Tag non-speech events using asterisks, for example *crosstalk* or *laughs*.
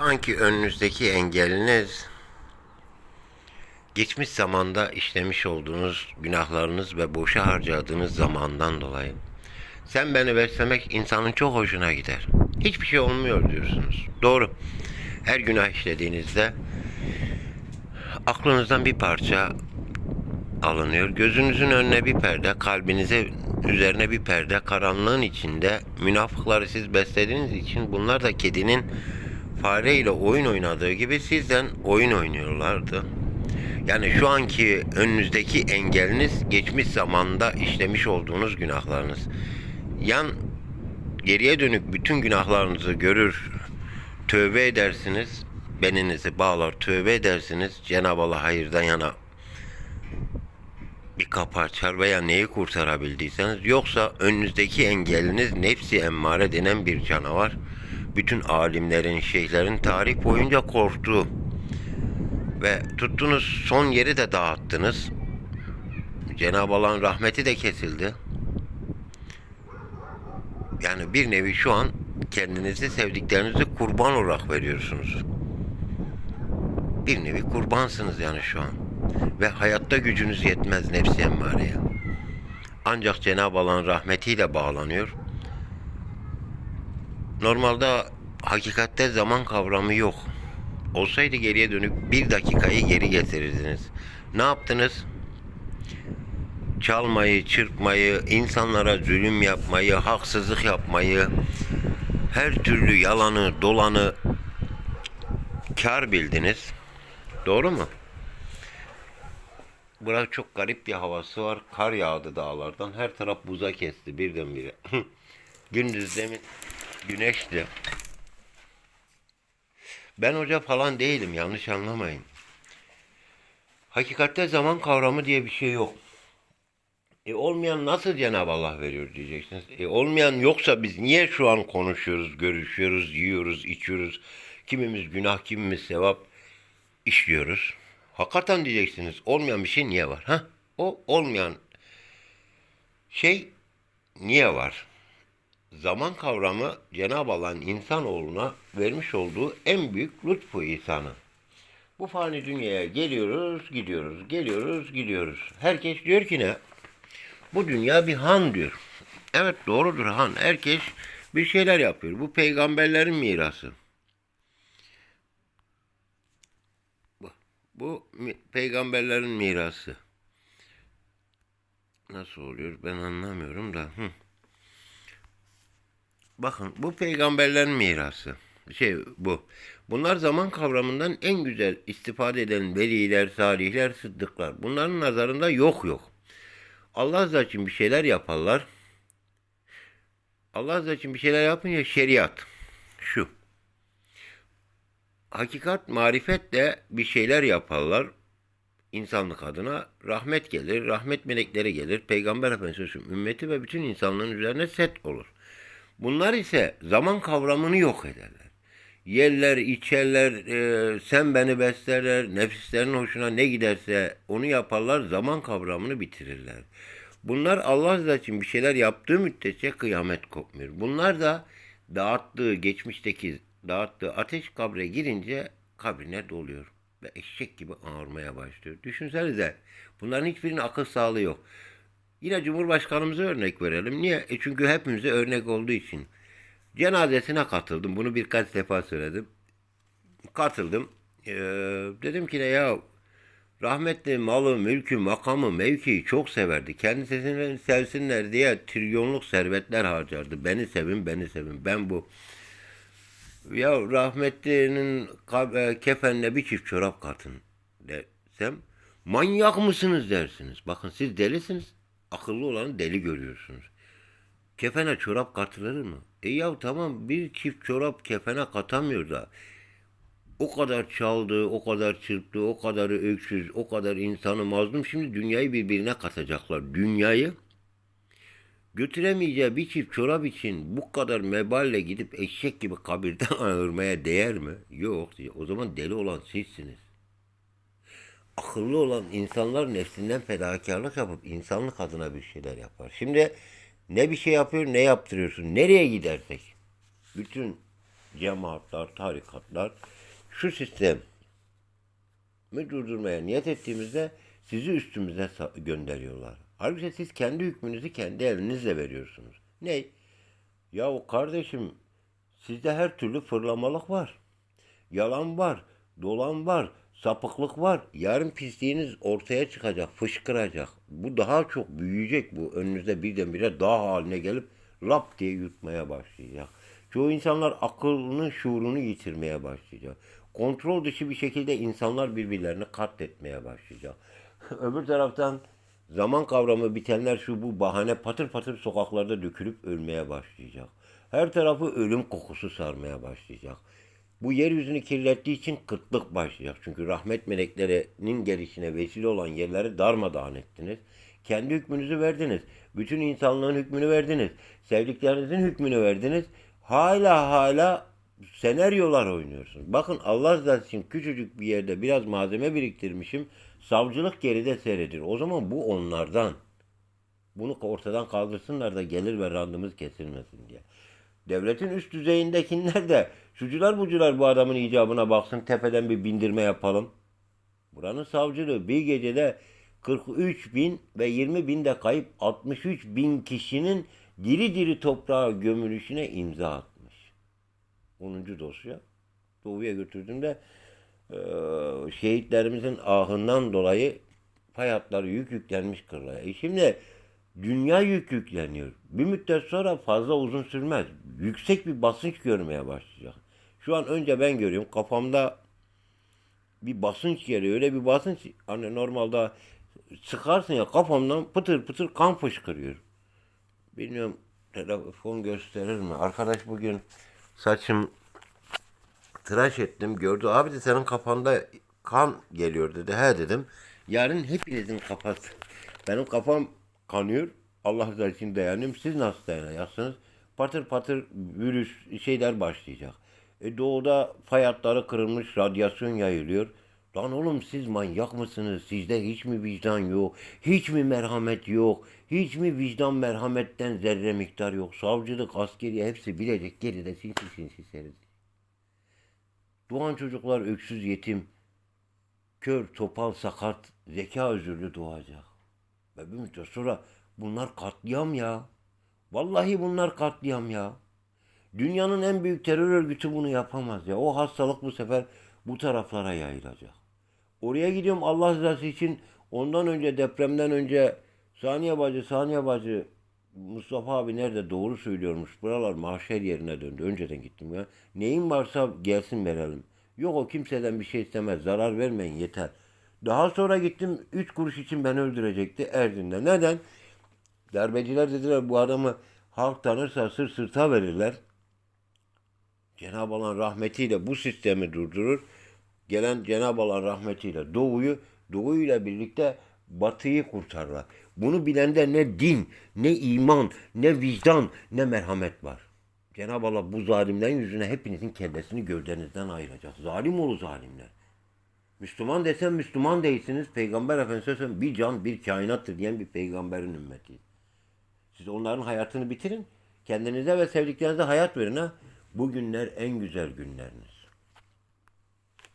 Şu anki önünüzdeki engeliniz geçmiş zamanda işlemiş olduğunuz günahlarınız ve boşa harcadığınız zamandan dolayı. Sen beni beslemek insanın çok hoşuna gider. Hiçbir şey olmuyor diyorsunuz. Doğru. Her günah işlediğinizde aklınızdan bir parça alınıyor. Gözünüzün önüne bir perde, kalbinize üzerine bir perde, karanlığın içinde münafıkları siz beslediğiniz için bunlar da kedinin fareyle oyun oynadığı gibi sizden oyun oynuyorlardı. Yani şu anki önünüzdeki engeliniz geçmiş zamanda işlemiş olduğunuz günahlarınız. Yan geriye dönük bütün günahlarınızı görür, tövbe edersiniz, beninizi bağlar, tövbe edersiniz. Cenab-ı Allah hayırdan yana bir kapı açar veya neyi kurtarabildiyseniz yoksa önünüzdeki engeliniz nefsi emmare denen bir canavar. Bütün alimlerin, şeyhlerin tarih boyunca korktuğu ve tuttunuz son yeri de dağıttınız. Cenab-ı Allah'ın rahmeti de kesildi. Yani bir nevi şu an kendinizi sevdiklerinizi kurban olarak veriyorsunuz. Bir nevi kurbansınız yani şu an. Ve hayatta gücünüz yetmez nefsi emmareye. Ancak Cenab-ı Allah'ın rahmetiyle bağlanıyor. Normalde hakikatte zaman kavramı yok. Olsaydı geriye dönüp bir dakikayı geri getirirdiniz. Ne yaptınız? Çalmayı, çırpmayı, insanlara zulüm yapmayı, haksızlık yapmayı, her türlü yalanı, dolanı kar bildiniz. Doğru mu? Burada çok garip bir havası var. Kar yağdı dağlardan. Her taraf buza kesti birdenbire. *laughs* Gündüz demin güneşti. Ben hoca falan değilim yanlış anlamayın. Hakikatte zaman kavramı diye bir şey yok. E olmayan nasıl Cenab-ı Allah veriyor diyeceksiniz. E olmayan yoksa biz niye şu an konuşuyoruz, görüşüyoruz, yiyoruz, içiyoruz. Kimimiz günah, kimimiz sevap işliyoruz. Hakikaten diyeceksiniz olmayan bir şey niye var? Ha? O olmayan şey niye var? Zaman kavramı Cenab-ı Allah'ın insanoğluna vermiş olduğu en büyük lütfu ihsanı. Bu fani dünyaya geliyoruz, gidiyoruz, geliyoruz, gidiyoruz. Herkes diyor ki ne? Bu dünya bir han diyor. Evet doğrudur han. Herkes bir şeyler yapıyor. Bu peygamberlerin mirası. Bu, bu peygamberlerin mirası. Nasıl oluyor ben anlamıyorum da. Hı. Bakın bu peygamberlerin mirası. Şey bu. Bunlar zaman kavramından en güzel istifade eden veliler, salihler, sıddıklar. Bunların nazarında yok yok. Allah rızası için bir şeyler yaparlar. Allah rızası için bir şeyler yapınca şeriat. Şu. Hakikat, marifet de bir şeyler yaparlar. İnsanlık adına rahmet gelir, rahmet melekleri gelir. Peygamber Efendimiz ümmeti ve bütün insanlığın üzerine set olur. Bunlar ise zaman kavramını yok ederler. Yerler, içerler, e, sen beni beslerler, nefislerin hoşuna ne giderse onu yaparlar, zaman kavramını bitirirler. Bunlar Allah rızası için bir şeyler yaptığı müddetçe kıyamet kopmuyor. Bunlar da dağıttığı, geçmişteki dağıttığı ateş kabre girince kabrine doluyor. Ve eşek gibi ağırmaya başlıyor. Düşünsenize bunların hiçbirinin akıl sağlığı yok. Yine Cumhurbaşkanımıza örnek verelim. Niye? E çünkü hepimize örnek olduğu için. Cenazesine katıldım. Bunu birkaç defa söyledim. Katıldım. Ee, dedim ki ne ya rahmetli malı, mülkü, makamı, mevkiyi çok severdi. Kendisini sevsinler diye trilyonluk servetler harcardı. Beni sevin, beni sevin. Ben bu ya rahmetlinin e, kefenine bir çift çorap katın desem manyak mısınız dersiniz. Bakın siz delisiniz. Akıllı olanı deli görüyorsunuz. Kefene çorap katılır mı? E ya tamam bir çift çorap kefene katamıyor da o kadar çaldı, o kadar çırptı, o kadar öksüz, o kadar insanı mazlum. Şimdi dünyayı birbirine katacaklar. Dünyayı götüremeyeceği bir çift çorap için bu kadar meballe gidip eşek gibi kabirden *laughs* ayırmaya değer mi? Yok. O zaman deli olan sizsiniz. Akıllı olan insanlar nefsinden fedakarlık yapıp insanlık adına bir şeyler yapar. Şimdi ne bir şey yapıyor ne yaptırıyorsun. Nereye gidersek. Bütün cemaatler, tarikatlar şu sistem mi durdurmaya niyet ettiğimizde sizi üstümüze gönderiyorlar. Halbuki siz kendi hükmünüzü kendi elinizle veriyorsunuz. Ne? Ya o kardeşim sizde her türlü fırlamalık var. Yalan var, dolan var, sapıklık var. Yarın pisliğiniz ortaya çıkacak, fışkıracak. Bu daha çok büyüyecek bu. Önünüzde birdenbire dağ haline gelip lap diye yutmaya başlayacak. Çoğu insanlar akılını, şuurunu yitirmeye başlayacak. Kontrol dışı bir şekilde insanlar birbirlerini katletmeye başlayacak. *laughs* Öbür taraftan zaman kavramı bitenler şu bu bahane patır patır sokaklarda dökülüp ölmeye başlayacak. Her tarafı ölüm kokusu sarmaya başlayacak. Bu yeryüzünü kirlettiği için kıtlık başlayacak. Çünkü rahmet meleklerinin gelişine vesile olan yerleri darmadağın ettiniz. Kendi hükmünüzü verdiniz. Bütün insanlığın hükmünü verdiniz. Sevdiklerinizin hükmünü verdiniz. Hala hala senaryolar oynuyorsunuz. Bakın Allah rızası için küçücük bir yerde biraz malzeme biriktirmişim. Savcılık geride seyredir. O zaman bu onlardan. Bunu ortadan kaldırsınlar da gelir ve randımız kesilmesin diye. Devletin üst düzeyindekiler de şucular bucular bu adamın icabına baksın tepeden bir bindirme yapalım. Buranın savcılığı bir gecede 43 bin ve 20 bin de kayıp 63 bin kişinin diri diri toprağa gömülüşüne imza atmış. 10. dosya. Doğuya götürdüğümde eee, şehitlerimizin ahından dolayı fay hatları yük yüklenmiş kırlaya. E şimdi dünya yük yükleniyor. Bir müddet sonra fazla uzun sürmez. Yüksek bir basınç görmeye başlayacak. Şu an önce ben görüyorum kafamda bir basınç geliyor. Öyle bir basınç hani normalde sıkarsın ya kafamdan pıtır pıtır kan fışkırıyor. Bilmiyorum telefon gösterir mi? Arkadaş bugün saçım tıraş ettim gördü. Abi de senin kafanda kan geliyor dedi. He dedim. Yarın hepinizin kafası. Benim kafam kanıyor. Allah rızası için dayanıyorum. Siz nasıl dayanacaksınız? Patır patır virüs şeyler başlayacak. E doğuda fay hatları kırılmış, radyasyon yayılıyor. Lan oğlum siz manyak mısınız? Sizde hiç mi vicdan yok? Hiç mi merhamet yok? Hiç mi vicdan merhametten zerre miktar yok? Savcılık, askeri hepsi bilecek geride sinsi sinsi seyredecek. Doğan çocuklar öksüz yetim, kör, topal, sakat, zeka özürlü doğacak. Ve bir müddet sonra bunlar katliam ya. Vallahi bunlar katliam ya. Dünyanın en büyük terör örgütü bunu yapamaz ya. O hastalık bu sefer bu taraflara yayılacak. Oraya gidiyorum Allah rızası için ondan önce depremden önce Saniye Bacı, Saniye Bacı Mustafa abi nerede doğru söylüyormuş. Buralar mahşer yerine döndü. Önceden gittim ya. Neyin varsa gelsin verelim. Yok o kimseden bir şey istemez. Zarar vermeyin yeter. Daha sonra gittim 3 kuruş için beni öldürecekti Erzin'de. Neden? Darbeciler dediler bu adamı halk tanırsa sır sırta verirler. Cenab-ı Allah'ın rahmetiyle bu sistemi durdurur. Gelen Cenab-ı Allah'ın rahmetiyle doğuyu, doğuyla birlikte batıyı kurtarırlar. Bunu bilende ne din, ne iman, ne vicdan, ne merhamet var. Cenab-ı Allah bu zalimlerin yüzüne hepinizin kellesini gövdenizden ayıracak. Zalim olu zalimler. Müslüman desem Müslüman değilsiniz. Peygamber Efendimiz söylüyor, bir can bir kainattır diyen bir peygamberin ümmetiyiz. Siz onların hayatını bitirin. Kendinize ve sevdiklerinize hayat verin ha. Bu günler en güzel günleriniz.